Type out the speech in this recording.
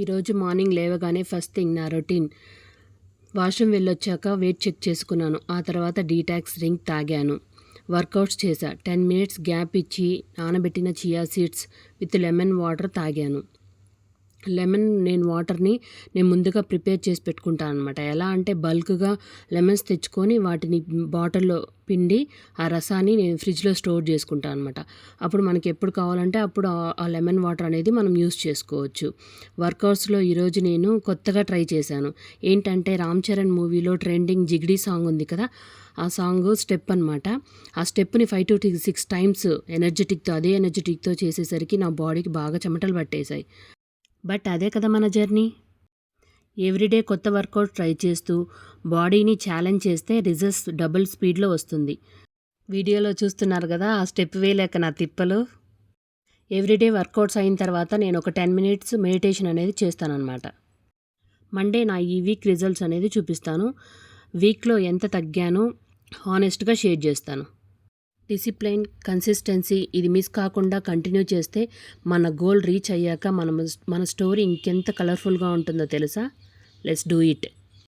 ఈరోజు మార్నింగ్ లేవగానే first thing నా రొటీన్. వాష్రూమ్ వెళ్ళొచ్చాక వెయిట్ చెక్ చేసుకున్నాను. ఆ తర్వాత డీటాక్స్ రింగ్ తాగాను. వర్కౌట్స్ చేశా. టెన్ మినిట్స్ గ్యాప్ ఇచ్చి నానబెట్టిన chia seeds with lemon water తాగాను. లెమన్ నేను వాటర్ని నేను ముందుగా ప్రిపేర్ చేసి పెట్టుకుంటాను అనమాట ఎలా అంటే బల్క్గా లెమన్స్ తెచ్చుకొని వాటిని బాటిల్లో పిండి ఆ రసాన్ని నేను ఫ్రిడ్జ్లో స్టోర్ చేసుకుంటాను అనమాట అప్పుడు మనకి ఎప్పుడు కావాలంటే అప్పుడు ఆ లెమన్ వాటర్ అనేది మనం యూస్ చేసుకోవచ్చు. వర్కౌట్స్లో ఈరోజు నేను కొత్తగా ట్రై చేశాను. ఏంటంటే రామ్ చరణ్ మూవీలో ట్రెండింగ్ జిగ్డీ సాంగ్ ఉంది కదా ఆ సాంగ్ స్టెప్ అనమాట ఆ స్టెప్ని ఫైవ్ టు సిక్స్ టైమ్స్ ఎనర్జెటిక్తో అదే ఎనర్జెటిక్తో చేసేసరికి నా బాడీకి బాగా చెమటలు పట్టేశాయి. బట్ అదే కదా మన జర్నీ. ఎవ్రీడే కొత్త వర్కౌట్ ట్రై చేస్తూ బాడీని ఛాలెంజ్ చేస్తే రిజల్ట్స్ డబుల్ స్పీడ్లో వస్తుంది. వీడియోలో చూస్తున్నారు కదా ఆ స్టెప్ వేయలేక నా తిప్పలు. ఎవ్రీడే వర్కౌట్స్ అయిన తర్వాత నేను ఒక టెన్ మినిట్స్ మెడిటేషన్ అనేది చేస్తానన్నమాట. మండే నా ఈ వీక్ రిజల్ట్స్ అనేది చూపిస్తాను. వీక్లో ఎంత తగ్గానో హానెస్ట్గా షేర్ చేస్తాను. డిసిప్లైన్ కన్సిస్టెన్సీ ఇది మిస్ కాకుండా కంటిన్యూ చేస్తే మన గోల్ రీచ్ అయ్యాక మనం మన స్టోరీ ఇంకెంత కలర్ఫుల్గా ఉంటుందో తెలుసా? Let's do it.